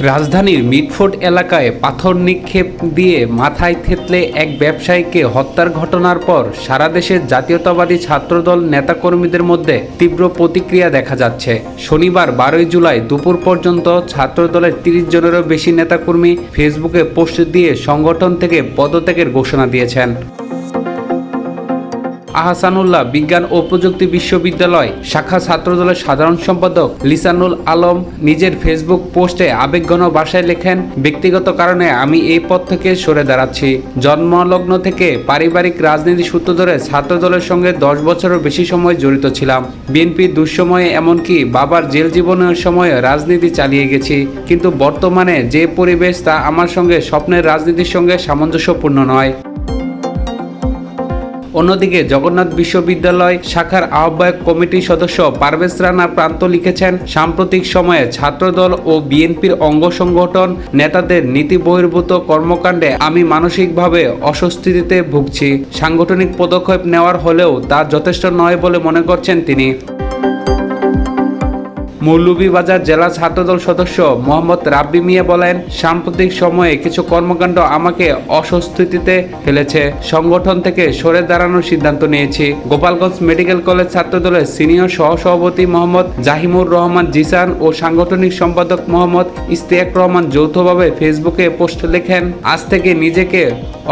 রাজধানীর মিটফোর্ড এলাকায় পাথর নিক্ষেপ দিয়ে মাথায় থেতলে এক ব্যবসায়ীকে হত্যার ঘটনার পর সারা দেশের জাতীয়তাবাদী ছাত্রদল নেতাকর্মীদের মধ্যে তীব্র প্রতিক্রিয়া দেখা যাচ্ছে। শনিবার বারোই জুলাই দুপুর পর্যন্ত ছাত্রদলের তিরিশ জনেরও বেশি নেতাকর্মী ফেসবুকে পোস্ট দিয়ে সংগঠন থেকে পদত্যাগের ঘোষণা দিয়েছেন। আহসানুল্লাহ বিজ্ঞান ও প্রযুক্তি বিশ্ববিদ্যালয়, শাখা ছাত্রদলের সাধারণ সম্পাদক লিসানুল আলম নিজের ফেসবুক পোস্টে আবেগঘন ভাষায় লেখেন, ব্যক্তিগত কারণে আমি এই পদ থেকে সরে দাঁড়াচ্ছি। জন্মলগ্ন থেকে পারিবারিক রাজনীতি সূত্র ধরে ছাত্রদলের সঙ্গে দশ বছরের বেশি সময় জড়িত ছিলাম। বিএনপি দুঃসময়ে এমনকি বাবার জেল জীবনের সময় রাজনীতি চালিয়ে গেছি। কিন্তু বর্তমানে যে পরিবেশ তা আমার সঙ্গে স্বপ্নের রাজনীতির সঙ্গে সামঞ্জস্যপূর্ণ নয়। অন্যদিকে জগন্নাথ বিশ্ববিদ্যালয় শাখার আহ্বায়ক কমিটির সদস্য পারভেজ রানা প্রান্ত লিখেছেন, সাম্প্রতিক সময়ে ছাত্রদল ও বিএনপির অঙ্গ সংগঠন নেতাদের নীতি বহির্ভূত কর্মকাণ্ডে আমি মানসিকভাবে অস্বস্তিতে ভুগছি। সাংগঠনিক পদক্ষেপ নেওয়ার হলেও তা যথেষ্ট নয় বলে মনে করছেন তিনি। মৌলভীবাজার জেলা ছাত্রদল সদস্য মোহাম্মদ রাব্বি মিয়া বলেন, সাম্প্রতিক সময়ে কিছু কর্মকাণ্ড আমাকে অস্বস্তিতে ফেলেছে। সংগঠন থেকে সরে দাঁড়ানোর সিদ্ধান্ত নিয়েছি। গোপালগঞ্জ মেডিকেল কলেজ ছাত্রদলের সিনিয়র সহসভাপতি মোহাম্মদ জাহিমুর রহমান জিসান ও সাংগঠনিক সম্পাদক মোহাম্মদ ইস্তিয়াক রহমান যৌথভাবে ফেসবুকে পোস্ট লেখেন, আজ থেকে নিজেকে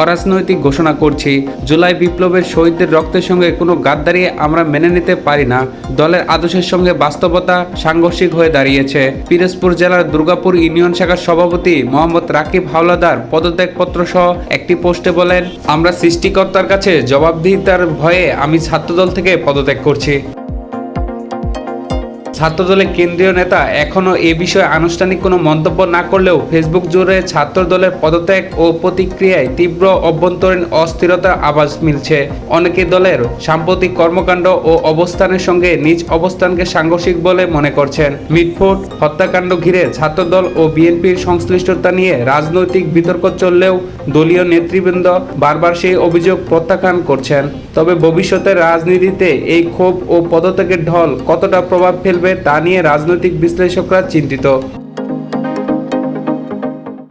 অরাজনৈতিক ঘোষণা করছি। জুলাই বিপ্লবের শহীদদের রক্তের সঙ্গে কোনো গাদ্দারি আমরা মেনে নিতে পারি না। দলের আদর্শের সঙ্গে বাস্তবতা সাংঘর্ষিক হয়ে দাঁড়িয়েছে। পিরোজপুর জেলার দুর্গাপুর ইউনিয়ন শাখার সভাপতি মোহাম্মদ রাকিব হাওলাদার পদত্যাগপত্র সহ একটি পোস্টে বলেন, আমরা সৃষ্টিকর্তার কাছে জবাবদিহিতার ভয়ে আমি ছাত্রদল থেকে পদত্যাগ করছি। ছাত্রদলের কেন্দ্রীয় নেতা এখনও এ বিষয়ে আনুষ্ঠানিক কোনো মন্তব্য না করলেও ফেসবুক জুড়ে ছাত্রদলের পদত্যাগ ও প্রতিক্রিয়ায় তীব্র অভ্যন্তরীণ অস্থিরতার আভাস মিলছে। অনেকে দলের সাম্প্রতিক কর্মকাণ্ড ও অবস্থানের সঙ্গে নিজ অবস্থানকে সাংঘর্ষিক বলে মনে করছেন। মিটফোর্ট হত্যাকাণ্ড ঘিরে ছাত্রদল ও বিএনপির সংশ্লিষ্টতা নিয়ে রাজনৈতিক বিতর্ক চললেও দলীয় নেতৃবৃন্দ বারবার সেই অভিযোগ প্রত্যাখ্যান করছেন। তবে ভবিষ্যতের রাজনীতিতে এই ক্ষোভ ও পদত্যাগের ঢল কতটা প্রভাব ফেলবে তা নিয়ে রাজনৈতিক বিশ্লেষকরা চিন্তিত।